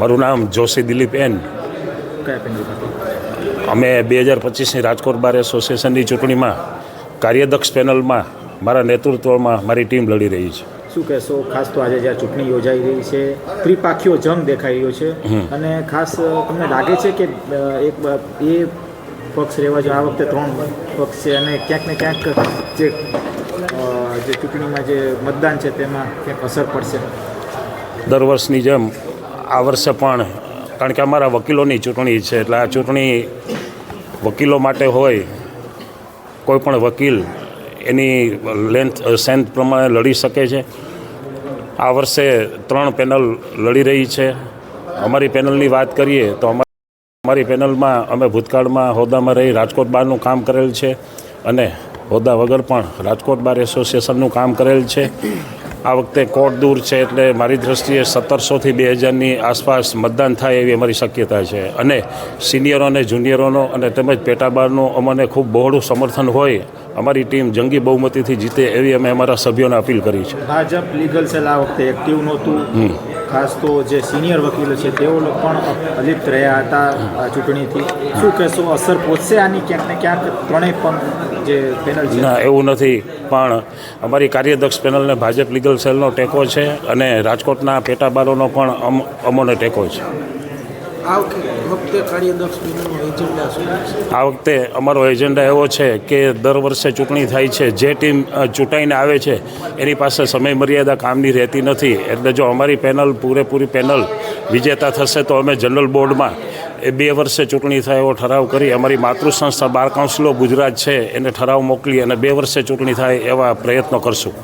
મારું નામ જોશી દિલીપ એન. અમે બે હજાર પચીસની રાજકોટ બાર એસોસિએશનની ચૂંટણીમાં કાર્યદક્ષ પેનલમાં મારા નેતૃત્વમાં મારી ટીમ લડી રહી છે. શું કહેશો? ખાસ તો આજે જ્યારે ચૂંટણી યોજાઈ રહી છે ત્રિપાખીઓ જંગ દેખાઈ રહ્યો છે. અને ખાસ તમને લાગે છે કે એક એ પક્ષ રહેવા જો આ વખતે ત્રણ પક્ષ છે અને ક્યાંક ને ક્યાંક જે જે ચૂંટણીમાં જે મતદાન છે તેમાં ક્યાંક અસર પડશે? દર વર્ષની જેમ આ વર્ષે પણ, કારણ કે અમારા વકીલોની ચૂંટણી છે, એટલે આ ચૂંટણી વકીલો માટે હોય કોઈપણ વકીલ એની લેન્થ સેન્થ પ્રમાણે લડી શકે છે. આ વર્ષે ત્રણ પેનલ લડી રહી છે. અમારી પેનલની વાત કરીએ તો અમારી પેનલમાં અમે ભૂતકાળમાં હોદ્દામાં રહી રાજકોટ બારનું કામ કરેલ છે અને હોદ્દા વગર પણ રાજકોટ બાર એસોસિએશનનું કામ કરેલ છે. આ વખતે કોર્ટ દૂર છે એટલે મારી દૃષ્ટિએ સત્તરસોથી બે હજારની આસપાસ મતદાન થાય એવી અમારી શક્યતા છે. અને સિનિયરો અને જુનિયરોનો અને તેમજ પેટાબારનું અમને ખૂબ બહોળું સમર્થન હોય અમારી ટીમ જંગી બહુમતીથી જીતે એવી અમે અમારા સભ્યોને અપીલ કરી છે. ભાજપ લીગલ સેલ આ વખતે એક્ટિવ નહોતું. ખાસ તો જે સિનિયર વકીલો છે, તેઓ પણ અલિપ્ત રહ્યા હતા આ ચૂંટણીથી. શું કહેશો, અસર પહોંચશે આની ક્યાંક ને ક્યાંક? ત્રણેય પણ જે પેનલ છે. એવું નથી, પણ અમારી કાર્યદક્ષ પેનલને ભાજપ લીગલ સેલનો ટેકો છે અને રાજકોટના પેટાબારોનો પણ અમ, અમોને ટેકો છે. આ વખતે અમારો એજન્ડા એવો છે કે દર વર્ષે ચૂંટણી થાય છે, જે ટીમ ચૂંટાઈને આવે છે, એની પાસે સમય મર્યાદા કામની રહેતી નથી. એટલે જો અમારી પેનલ, પૂરેપૂરી પેનલ વિજેતા થશે તો અમે જનરલ બોર્ડમાં એ બે વર્ષે ચૂંટણી થાય એવો ઠરાવ કરી અમારી માતૃ સંસ્થા બાર કાઉન્સિલો ગુજરાત છે, એને ઠરાવ મોકલી અને બે વર્ષે ચૂંટણી થાય એવા પ્રયત્નો કરશું.